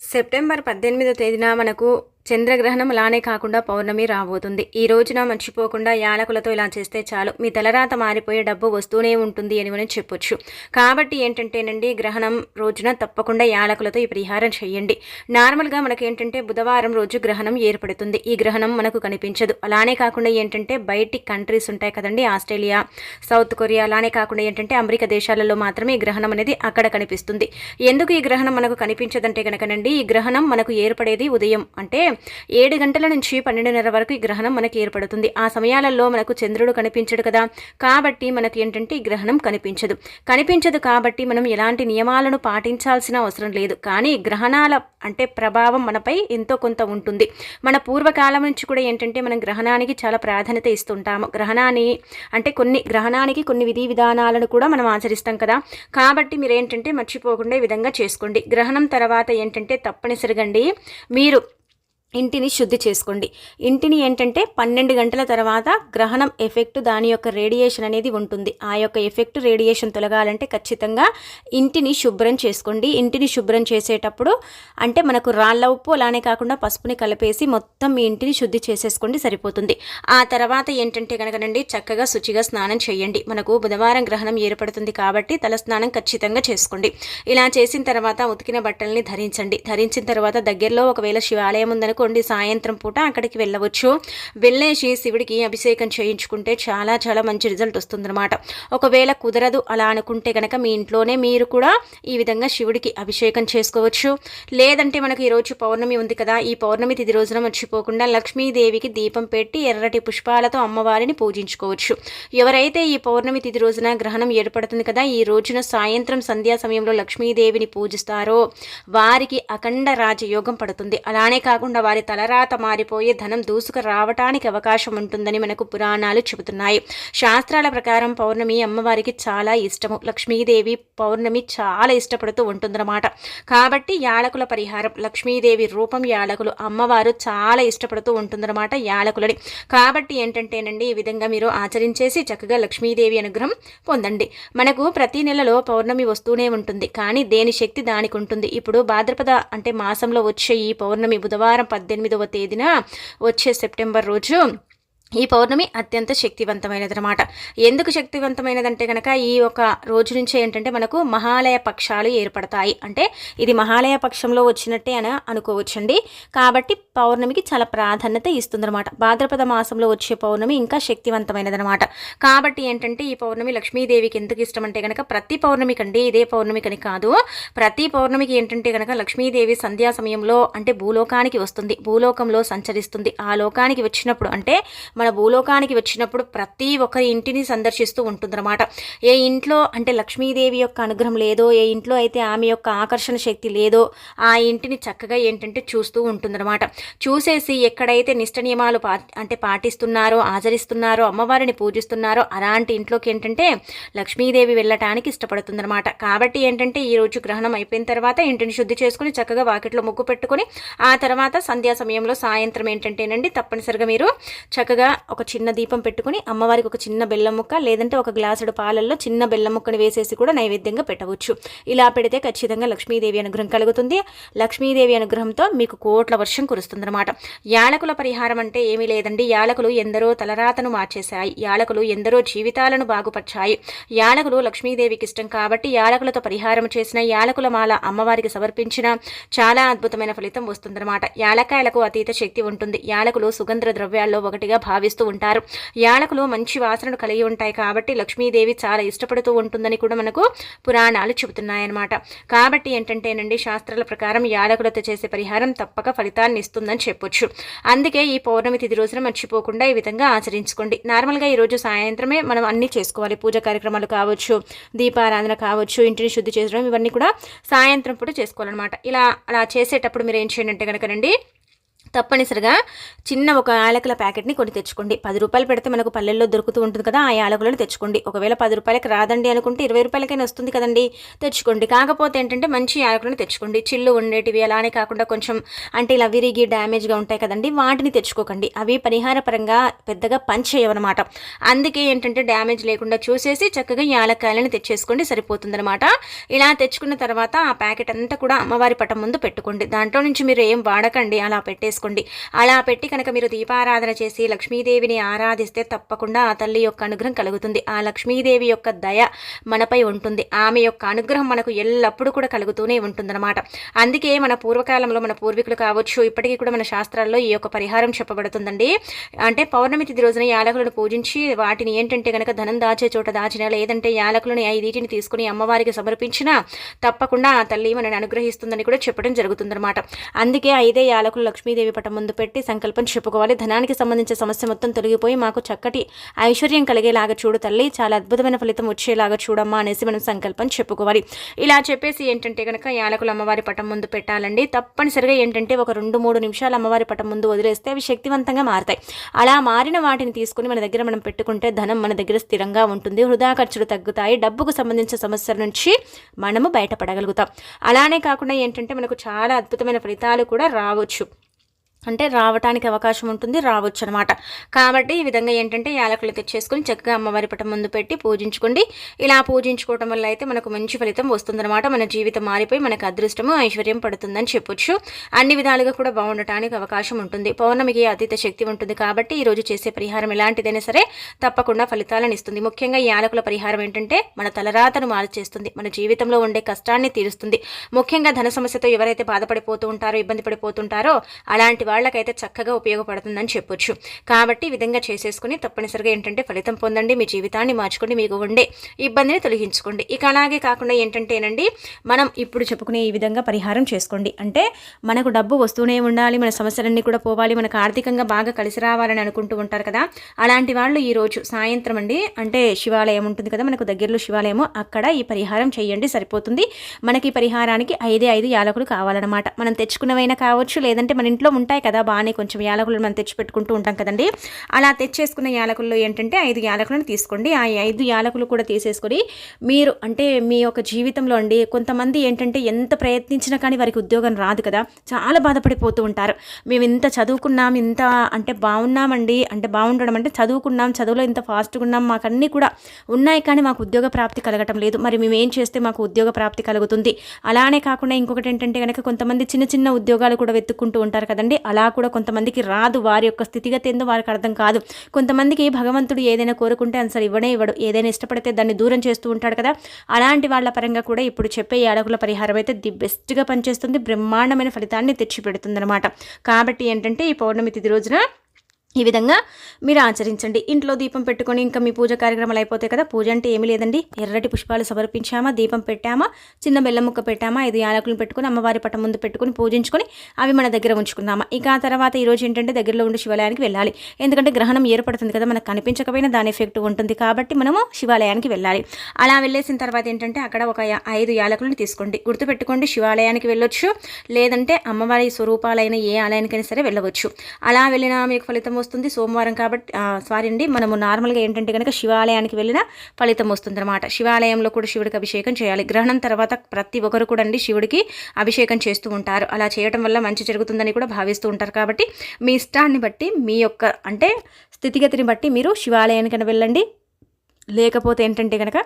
September పద్దెనిమిదో తేదీన మనకు చంద్రగ్రహణం అలానే కాకుండా పౌర్ణమి రాబోతుంది. ఈ రోజున మర్చిపోకుండా యాలకులతో ఇలా చేస్తే చాలు. మీ తలరాత మారిపోయే డబ్బు వస్తూనే ఉంటుంది అని మనం చెప్పొచ్చు. కాబట్టి ఏంటంటేనండి గ్రహణం రోజున తప్పకుండా యాలకులతో ఈ పరిహారం చేయండి. నార్మల్గా మనకి ఏంటంటే బుధవారం రోజు గ్రహణం ఏర్పడుతుంది. ఈ గ్రహణం మనకు కనిపించదు. అలానే కాకుండా ఏంటంటే బయటి కంట్రీస్ ఉంటాయి కదండి ఆస్ట్రేలియా సౌత్ కొరియా అలానే కాకుండా ఏంటంటే అమెరికా దేశాలలో మాత్రమే ఈ గ్రహణం అనేది అక్కడ కనిపిస్తుంది. ఎందుకు ఈ గ్రహణం మనకు కనిపించదంటే కనుకనండి ఈ గ్రహణం మనకు ఏర్పడేది ఉదయం. అంటే ఏడు గంటల నుంచి పన్నెండున్నర వరకు ఈ గ్రహణం మనకి ఏర్పడుతుంది. ఆ సమయాలలో మనకు చంద్రుడు కనిపించడు కదా. కాబట్టి మనకు ఏంటంటే ఈ గ్రహణం కనిపించదు. కనిపించదు కాబట్టి మనం ఎలాంటి నియమాలను పాటించాల్సిన అవసరం లేదు. కానీ గ్రహణాల అంటే ప్రభావం మనపై ఎంతో కొంత ఉంటుంది. మన పూర్వకాలం నుంచి కూడా ఏంటంటే మనం గ్రహణానికి చాలా ప్రాధాన్యత ఇస్తుంటాము. గ్రహణాన్ని అంటే కొన్ని గ్రహణానికి కొన్ని విధి విధానాలను కూడా మనం ఆచరిస్తాం కదా. కాబట్టి మీరు ఏంటంటే మర్చిపోకుండా ఈ విధంగా చేసుకోండి. గ్రహణం తర్వాత ఏంటంటే తప్పనిసరిగండి మీరు ఇంటిని శుద్ధి చేసుకోండి. ఇంటిని ఏంటంటే పన్నెండు గంటల తర్వాత గ్రహణం ఎఫెక్ట్ దాని యొక్క రేడియేషన్ అనేది ఉంటుంది. ఆ యొక్క ఎఫెక్ట్ రేడియేషన్ తొలగాలంటే ఖచ్చితంగా ఇంటిని శుభ్రం చేసుకోండి. ఇంటిని శుభ్రం చేసేటప్పుడు అంటే మనకు రాళ్ళ ఉప్పు అలానే కాకుండా పసుపుని కలిపేసి మొత్తం మీ ఇంటిని శుద్ధి చేసేసుకోండి సరిపోతుంది. ఆ తర్వాత ఏంటంటే కనుకనండి చక్కగా శుచిగా స్నానం చేయండి. మనకు బుధవారం గ్రహణం ఏర్పడుతుంది కాబట్టి తల స్నానం ఖచ్చితంగా చేసుకోండి. ఇలా చేసిన తర్వాత ఉతికిన బట్టల్ని ధరించండి. ధరించిన తర్వాత దగ్గరలో ఒకవేళ శివాలయం ఉందని పడుకోండి సాయంత్రం పూట అక్కడికి వెళ్ళవచ్చు. వెళ్ళేసి శివుడికి అభిషేకం చేయించుకుంటే చాలా చాలా మంచి రిజల్ట్ వస్తుందన్నమాట. ఒకవేళ కుదరదు అలా అనుకుంటే కనుక మీ ఇంట్లోనే మీరు కూడా ఈ విధంగా శివుడికి అభిషేకం చేసుకోవచ్చు. లేదంటే మనకి ఈరోజు పౌర్ణమి ఉంది కదా ఈ పౌర్ణమి తిది రోజున మర్చిపోకుండా లక్ష్మీదేవికి దీపం పెట్టి ఎర్రటి పుష్పాలతో అమ్మవారిని పూజించుకోవచ్చు. ఎవరైతే ఈ పౌర్ణమి తిది రోజున గ్రహణం ఏర్పడుతుంది కదా ఈ రోజున సాయంత్రం సంధ్యా సమయంలో లక్ష్మీదేవిని పూజిస్తారో వారికి అఖండ రాజయోగం పడుతుంది. అలానే కాకుండా వారి తలరాత మారిపోయి ధనం దూసుకు రావటానికి అవకాశం ఉంటుందని మనకు పురాణాలు చెబుతున్నాయి. శాస్త్రాల ప్రకారం పౌర్ణమి అమ్మవారికి చాలా ఇష్టము. లక్ష్మీదేవి పౌర్ణమి చాలా ఇష్టపడుతూ ఉంటుందన్నమాట. కాబట్టి యాలకుల పరిహారం లక్ష్మీదేవి రూపం యాలకులు అమ్మవారు చాలా ఇష్టపడుతూ ఉంటుందన్నమాట యాలకులని. కాబట్టి ఏంటంటేనండి ఈ విధంగా మీరు ఆచరించేసి చక్కగా లక్ష్మీదేవి అనుగ్రహం పొందండి. మనకు ప్రతి నెలలో పౌర్ణమి వస్తూనే ఉంటుంది. కానీ దేని శక్తి దానికి ఉంటుంది? ఇప్పుడు భాద్రపద అంటే మాసంలో వచ్చే ఈ పౌర్ణమి బుధవారం పద్దెనిమిదవ తేదీన వచ్చే సెప్టెంబర్ రోజు ఈ పౌర్ణమి అత్యంత శక్తివంతమైనది అనమాట ఎందుకు శక్తివంతమైనదంటే కనుక ఈ ఒక రోజు నుంచి ఏంటంటే మనకు మహాలయ పక్షాలు ఏర్పడతాయి. అంటే ఇది మహాలయ పక్షంలో వచ్చినట్టే అని అనుకోవచ్చండి. కాబట్టి పౌర్ణమికి చాలా ప్రాధాన్యత ఇస్తుందన్నమాట. భాద్రపద మాసంలో వచ్చే పౌర్ణమి ఇంకా శక్తివంతమైనది అనమాట కాబట్టి ఏంటంటే ఈ పౌర్ణమి లక్ష్మీదేవికి ఎందుకు ఇష్టం అంటే కనుక ప్రతి పౌర్ణమి కండి ఇదే పౌర్ణమికని కాదు. ప్రతి పౌర్ణమికి ఏంటంటే కనుక లక్ష్మీదేవి సంధ్యా సమయంలో అంటే భూలోకానికి వస్తుంది. భూలోకంలో సంచరిస్తుంది. ఆ లోకానికి వచ్చినప్పుడు అంటే మన భూలోకానికి వచ్చినప్పుడు ప్రతి ఒక్కరి ఇంటిని సందర్శిస్తూ ఉంటుందన్నమాట. ఏ ఇంట్లో అంటే లక్ష్మీదేవి యొక్క అనుగ్రహం లేదో ఏ ఇంట్లో అయితే ఆమె యొక్క ఆకర్షణ శక్తి లేదో ఆ ఇంటిని చక్కగా ఏంటంటే చూస్తూ ఉంటుందన్నమాట. చూసేసి ఎక్కడైతే నిష్ట నియమాలు పా అంటే పాటిస్తున్నారో ఆచరిస్తున్నారో అమ్మవారిని పూజిస్తున్నారో అలాంటి ఇంట్లోకి ఏంటంటే లక్ష్మీదేవి వెళ్ళటానికి ఇష్టపడుతుందన్నమాట. కాబట్టి ఏంటంటే ఈరోజు గ్రహణం అయిపోయిన తర్వాత ఇంటిని శుద్ధి చేసుకుని చక్కగా వాకిట్లో ముగ్గు పెట్టుకుని ఆ తర్వాత సంధ్యా సమయంలో సాయంత్రం ఏంటంటేనండి తప్పనిసరిగా మీరు చక్కగా ఒక చిన్న దీపం పెట్టుకుని అమ్మవారికి ఒక చిన్న బెల్లం ముక్క లేదంటే ఒక గ్లాసుడు పాలల్లో చిన్న బెల్లం ముక్కని వేసేసి కూడా నైవేద్యంగా పెట్టవచ్చు. ఇలా పెడితే ఖచ్చితంగా లక్ష్మీదేవి అనుగ్రహం కలుగుతుంది. లక్ష్మీదేవి అనుగ్రహంతో మీకు కోట్ల వర్షం కురుస్తుంది. కురుస్తుందన్నమాట యాలకుల పరిహారం అంటే ఏమీ లేదండి. యాలకులు ఎందరో తలరాతను మార్చేశాయి. యాలకులు ఎందరో జీవితాలను బాగుపరిచాయి. యాలకులు లక్ష్మీదేవికి ఇష్టం కాబట్టి యాలకులతో పరిహారం చేసిన యాలకుల మాల అమ్మవారికి సమర్పించిన చాలా అద్భుతమైన ఫలితం వస్తుందన్నమాట. యాలకాయలకు అతీత శక్తి ఉంటుంది. యాలకులు సుగంధ ద్రవ్యాల్లో ఒకటిగా భావిస్తూ ఉంటారు. యాలకులు మంచి వాసనను కలిగి ఉంటాయి కాబట్టి లక్ష్మీదేవి చాలా ఇష్టపడుతూ ఉంటుందని కూడా మనకు పురాణాలు చెబుతున్నాయన్నమాట. కాబట్టి ఏంటంటేనండి శాస్త్రాల ప్రకారం యాలకులతో చేసే పరిహారం తప్పక ఫలితాన్ని ఇస్తుంది ఉంటుందని చెప్పొచ్చు. అందుకే ఈ పౌర్ణమి తిథి రోజున మర్చిపోకుండా ఈ విధంగా ఆచరించుకోండి. నార్మల్గా ఈరోజు సాయంత్రమే మనం అన్నీ చేసుకోవాలి. పూజ కార్యక్రమాలు కావచ్చు దీపారాధన కావచ్చు ఇంటిని శుద్ధి చేయడం ఇవన్నీ కూడా సాయంత్రం పూట చేసుకోవాలన్నమాట. ఇలా అలా చేసేటప్పుడు మీరు ఏం చేయండి అంటే కనుకనండి తప్పనిసరిగా చిన్న ఒక యాలకుల ప్యాకెట్ని కొన్ని తెచ్చుకోండి. పది రూపాయలు పెడితే మనకు పల్లెల్లో దొరుకుతూ ఉంటుంది కదా ఆ యాలకులను తెచ్చుకోండి. ఒకవేళ పది రూపాయలకి రాదండి అనుకుంటే ఇరవై రూపాయలకైనా వస్తుంది కదండి. తెచ్చుకోండి. కాకపోతే ఏంటంటే మంచి యాలకులను తెచ్చుకోండి. చిల్లు ఉండేటివి అలానే కాకుండా కొంచెం అంటే ఇలా విరిగి డ్యామేజ్గా ఉంటాయి కదండి వాటిని తెచ్చుకోకండి. అవి పరిహార పరంగా పెద్దగా పనిచేయవన్నమాట. అందుకే ఏంటంటే డ్యామేజ్ లేకుండా చూసేసి చక్కగా యాలక్కాయలను తెచ్చేసుకోండి సరిపోతుందనమాట ఇలా తెచ్చుకున్న తర్వాత ఆ ప్యాకెట్ అంతా కూడా అమ్మవారి పటం ముందు పెట్టుకోండి. దాంట్లో నుంచి మీరు ఏం వాడకండి అలా పెట్టేసి చేసుకోండి. అలా పెట్టి కనుక మీరు దీపారాధన చేసి లక్ష్మీదేవిని ఆరాధిస్తే తప్పకుండా ఆ తల్లి యొక్క అనుగ్రహం కలుగుతుంది. ఆ లక్ష్మీదేవి యొక్క దయ మనపై ఉంటుంది. ఆమె యొక్క అనుగ్రహం మనకు ఎల్లప్పుడూ కూడా కలుగుతూనే ఉంటుందన్నమాట. అందుకే మన పూర్వకాలంలో మన పూర్వీకులు కావచ్చు ఇప్పటికీ కూడా మన శాస్త్రాల్లో ఈ యొక్క పరిహారం చెప్పబడుతుందండి. అంటే పౌర్ణమి తిథి రోజున యాలకులను పూజించి వాటిని ఏంటంటే కనుక ధనం దాచే చోట దాచిన లేదంటే యాలకులను ఐదీటిని తీసుకుని అమ్మవారికి సమర్పించినా తప్పకుండా ఆ తల్లి మనని అనుగ్రహిస్తుందని కూడా చెప్పడం జరుగుతుందన్నమాట. అందుకే ఐదే యాలకులు లక్ష్మీదేవి పటం ముందు పెట్టి సంకల్పం చెప్పుకోవాలి. ధనానికి సంబంధించిన సమస్య మొత్తం తొలగిపోయి మాకు చక్కటి ఐశ్వర్యం కలిగేలాగా చూడు తల్లి. చాలా అద్భుతమైన ఫలితం వచ్చేలాగా చూడమ్మా అనేసి మనం సంకల్పం చెప్పుకోవాలి. ఇలా చెప్పేసి ఏంటంటే కనుక యాలకులు అమ్మవారి పటం ముందు పెట్టాలండి. తప్పనిసరిగా ఏంటంటే ఒక రెండు మూడు నిమిషాలు అమ్మవారి పటం ముందు వదిలేస్తే అవి శక్తివంతంగా మారతాయి. అలా మారిన వాటిని తీసుకుని మన దగ్గర మనం పెట్టుకుంటే ధనం మన దగ్గర స్థిరంగా ఉంటుంది. వృధా ఖర్చులు తగ్గుతాయి. డబ్బుకు సంబంధించిన సమస్యల నుంచి మనము బయటపడగలుగుతాం. అలానే కాకుండా ఏంటంటే మనకు చాలా అద్భుతమైన ఫలితాలు కూడా రావచ్చు. అంటే రావటానికి అవకాశం ఉంటుంది రావచ్చు అనమాట కాబట్టి ఈ విధంగా ఏంటంటే యాలకులు తెచ్చేసుకొని చక్కగా అమ్మవారి పటం ముందు పెట్టి పూజించుకోండి. ఇలా పూజించుకోవటం వల్ల అయితే మనకు మంచి ఫలితం వస్తుందన్నమాట. మన జీవితం మారిపోయి మనకు అదృష్టము ఐశ్వర్యం పడుతుందని చెప్పొచ్చు. అన్ని విధాలుగా కూడా బాగుండటానికి అవకాశం ఉంటుంది. పౌర్ణమికి అతీత శక్తి ఉంటుంది కాబట్టి ఈరోజు చేసే పరిహారం ఎలాంటిదైనా సరే తప్పకుండా ఫలితాలను ఇస్తుంది. ముఖ్యంగా ఈ యాలకుల పరిహారం ఏంటంటే మన తలరాతను మార్చేస్తుంది. మన జీవితంలో ఉండే కష్టాన్ని తీరుస్తుంది. ముఖ్యంగా ధన సమస్యతో ఎవరైతే బాధపడిపోతూ ఉంటారో ఇబ్బంది పడిపోతుంటారో అలాంటి వాళ్ళకైతే చక్కగా ఉపయోగపడుతుందని చెప్పొచ్చు. కాబట్టి ఈ విధంగా చేసేసుకుని తప్పనిసరిగా ఏంటంటే ఫలితం పొందండి మీ జీవితాన్ని మార్చుకోండి మీకు ఉండే ఇబ్బందిని తొలగించుకోండి. ఇక అలాగే కాకుండా ఏంటంటేనండి మనం ఇప్పుడు చెప్పుకునే ఈ విధంగా పరిహారం చేసుకోండి. అంటే మనకు డబ్బు వస్తూనే ఉండాలి మన సమస్యలన్నీ కూడా పోవాలి మనకు ఆర్థికంగా బాగా కలిసి రావాలని అనుకుంటూ ఉంటారు కదా. అలాంటి వాళ్ళు ఈరోజు సాయంత్రం అండి అంటే శివాలయం ఉంటుంది కదా మనకు దగ్గరలో శివాలయము అక్కడ ఈ పరిహారం చేయండి సరిపోతుంది. మనకి ఈ పరిహారానికి ఐదే ఐదు యాలకులు కావాలన్నమాట. మనం తెచ్చుకున్నవైనా కావచ్చు లేదంటే మన ఇంట్లో ఉంటాయి కదా బాగానే కొంచెం యాలకులను మనం తెచ్చి పెట్టుకుంటూ ఉంటాం కదండి. అలా తెచ్చేసుకున్న యాలకుల్లో ఏంటంటే ఐదు యాలకులను తీసుకోండి. ఆ ఐదు యాలకులు కూడా తీసేసుకొని మీరు అంటే మీ యొక్క జీవితంలో అండి కొంతమంది ఏంటంటే ఎంత ప్రయత్నించినా కానీ వారికి ఉద్యోగం రాదు కదా చాలా బాధపడిపోతూ ఉంటారు. మేము ఇంత చదువుకున్నాం ఇంత అంటే బాగున్నామండి అంటే బాగుండడం అంటే చదువుకున్నాం చదువులో ఇంత ఫాస్ట్గా ఉన్నాం మాకు అన్నీ కూడా ఉన్నాయి కానీ మాకు ఉద్యోగ ప్రాప్తి కలగటం లేదు. మరి మేము ఏం చేస్తే మాకు ఉద్యోగ ప్రాప్తి కలుగుతుంది? అలానే కాకుండా ఇంకొకటి ఏంటంటే కనుక కొంతమంది చిన్న చిన్న ఉద్యోగాలు కూడా వెతుక్కుంటూ ఉంటారు కదండి. అలా కూడా కొంతమందికి రాదు. వారి యొక్క స్థితిగతి ఏందో వారికి అర్థం కాదు. కొంతమందికి భగవంతుడు ఏదైనా కోరుకుంటే అసలు ఇవ్వనే ఇవ్వడు. ఏదైనా ఇష్టపడితే దాన్ని దూరం చేస్తూ ఉంటాడు కదా. అలాంటి వాళ్ళ పరంగా కూడా ఇప్పుడు చెప్పే ఈ అడుగుల పరిహారం అయితే ది బెస్ట్గా పనిచేస్తుంది. బ్రహ్మాండమైన ఫలితాన్ని తెచ్చిపెడుతుంది అనమాట కాబట్టి ఏంటంటే ఈ పౌర్ణమి తిథి రోజున ఈ విధంగా మీరు ఆచరించండి. ఇంట్లో దీపం పెట్టుకొని ఇంకా మీ పూజ కార్యక్రమాలు అయిపోతాయి కదా పూజ అంటే ఏమీ లేదండి. ఎర్రటి పుష్పాలు సమర్పించామా దీపం పెట్టామా చిన్న బెల్లం ముక్క పెట్టామా ఐదు యాలకులు పెట్టుకొని అమ్మవారి పట్టం ముందు పెట్టుకుని పూజించుకొని అవి మన దగ్గర ఉంచుకుందామా. ఇక ఆ తర్వాత ఈరోజు ఏంటంటే దగ్గరలో ఉండే శివాలయానికి వెళ్ళాలి. ఎందుకంటే గ్రహణం ఏర్పడుతుంది కదా మనకు కనిపించకపోయినా దాని ఎఫెక్ట్ ఉంటుంది కాబట్టి మనము శివాలయానికి వెళ్ళాలి. అలా వెళ్ళేసిన తర్వాత ఏంటంటే అక్కడ ఒక యా- ఐదు యాలకులను తీసుకోండి. గుర్తుపెట్టుకోండి శివాలయానికి వెళ్ళొచ్చు. లేదంటే అమ్మవారి స్వరూపాలైన ఏ ఆలయానికైనా సరే వెళ్ళవచ్చు. అలా వెళ్ళినా మీకు ఫలితం వస్తుంది. సోమవారం కాబట్టి సారీ అండి. మనము నార్మల్గా ఏంటంటే కనుక శివాలయానికి వెళ్ళిన ఫలితం వస్తుంది అనమాట శివాలయంలో కూడా శివుడికి అభిషేకం చేయాలి. గ్రహణం తర్వాత ప్రతి ఒక్కరు కూడా అండి శివుడికి అభిషేకం చేస్తూ ఉంటారు. అలా చేయడం వల్ల మంచి జరుగుతుందని కూడా భావిస్తూ ఉంటారు. కాబట్టి మీ ఇష్టాన్ని బట్టి మీ యొక్క అంటే స్థితిగతిని బట్టి మీరు శివాలయానికైనా వెళ్ళండి. లేకపోతే ఏంటంటే కనుక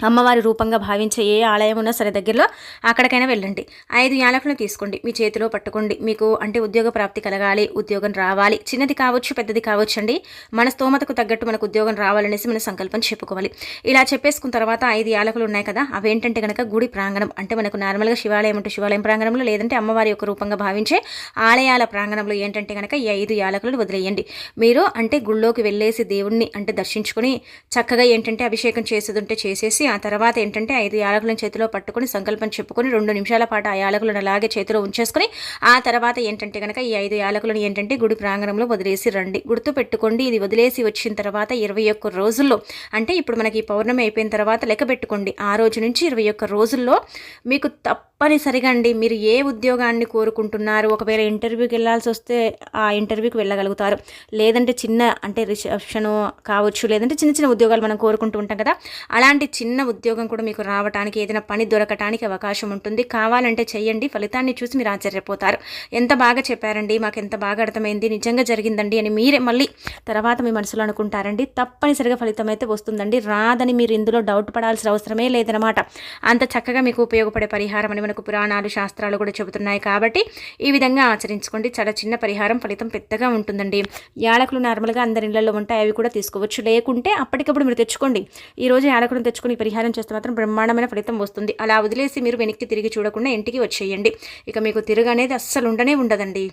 అమ్మవారి రూపంగా భావించే ఏ ఆలయం ఉన్నా సరే దగ్గరలో అక్కడికైనా వెళ్ళండి. ఐదు యాలకులను తీసుకోండి. మీ చేతిలో పట్టుకోండి. మీకు అంటే ఉద్యోగ ప్రాప్తి కలగాలి ఉద్యోగం రావాలి. చిన్నది కావచ్చు పెద్దది కావచ్చు అండి మన స్తోమతకు తగ్గట్టు మనకు ఉద్యోగం రావాలనేసి మన సంకల్పం చెప్పుకోవాలి. ఇలా చెప్పేసుకున్న తర్వాత ఐదు యాలకులు ఉన్నాయి కదా అవేంటంటే కనుక గుడి ప్రాంగణం. అంటే మనకు నార్మల్గా శివాలయం అంటే శివాలయం ప్రాంగణంలో లేదంటే అమ్మవారి యొక్క రూపంగా భావించే ఆలయాల ప్రాంగణంలో ఏంటంటే కనుక ఈ ఐదు యాలకులను వదిలేయండి. మీరు అంటే గుళ్ళోకి వెళ్ళేసి దేవుణ్ణి అంటే దర్శించుకొని చక్కగా ఏంటంటే అభిషేకం చేసేది ఉంటే చేసేసి ఆ తర్వాత ఏంటంటే ఐదు యాలకులను చేతిలో పట్టుకుని సంకల్పం చెప్పుకొని రెండు నిమిషాల పాటు ఆ యాలకులను అలాగే చేతిలో ఉంచేసుకొని ఆ తర్వాత ఏంటంటే కనుక ఈ ఐదు యాలకులను ఏంటంటే గుడి ప్రాంగణంలో వదిలేసి రండి. గుర్తు పెట్టుకోండి ఇది వదిలేసి వచ్చిన తర్వాత ఇరవై ఒక్క రోజుల్లో అంటే ఇప్పుడు మనకి ఈ పౌర్ణమి అయిపోయిన తర్వాత లెక్క పెట్టుకోండి. ఆ రోజు నుంచి ఇరవై ఒక్క రోజుల్లో మీకు తప్పనిసరిగా అండి మీరు ఏ ఉద్యోగాన్ని కోరుకుంటున్నారు ఒకవేళ ఇంటర్వ్యూకి వెళ్ళాల్సి వస్తే ఆ ఇంటర్వ్యూకి వెళ్ళగలుగుతారు. లేదంటే చిన్న అంటే రిసెప్షన్ కావచ్చు లేదంటే చిన్న చిన్న ఉద్యోగాలు మనం కోరుకుంటూ ఉంటాం కదా అలాంటి చిన్న చిన్న ఉద్యోగం కూడా మీకు రావడానికి ఏదైనా పని దొరకటానికి అవకాశం ఉంటుంది. కావాలంటే చెయ్యండి. ఫలితాన్ని చూసి మీరు ఆశ్చర్యపోతారు. ఎంత బాగా చెప్పారండి మాకు ఎంత బాగా అర్థమైంది నిజంగా జరిగిందండి అని మీరే మళ్ళీ తర్వాత మీ మనసులో అనుకుంటారండి. తప్పనిసరిగా ఫలితం అయితే వస్తుందండి. రాదని మీరు ఇందులో డౌట్ పడాల్సిన అవసరమే లేదనమాట అంత చక్కగా మీకు ఉపయోగపడే పరిహారం అని మనకు పురాణాలు శాస్త్రాలు కూడా చెబుతున్నాయి కాబట్టి ఈ విధంగా ఆచరించుకోండి. చాలా చిన్న పరిహారం ఫలితం పెద్దగా ఉంటుందండి. యాలకులు నార్మల్గా అందరి ఇళ్ళలో ఉంటాయి అవి కూడా తీసుకోవచ్చు. లేకుంటే అప్పటికప్పుడు మీరు తెచ్చుకోండి. ఈ రోజు యాలకులను తెచ్చుకొని పరిహారం చేస్తే మాత్రం బ్రహ్మాండమైన ఫలితం వస్తుంది. అలా వదిలేసి మీరు వెనక్కి తిరిగి చూడకుండా ఇంటికి వచ్చేయండి. ఇక మీకు తిరుగు అనేది అస్సలు ఉండనే ఉండదండి.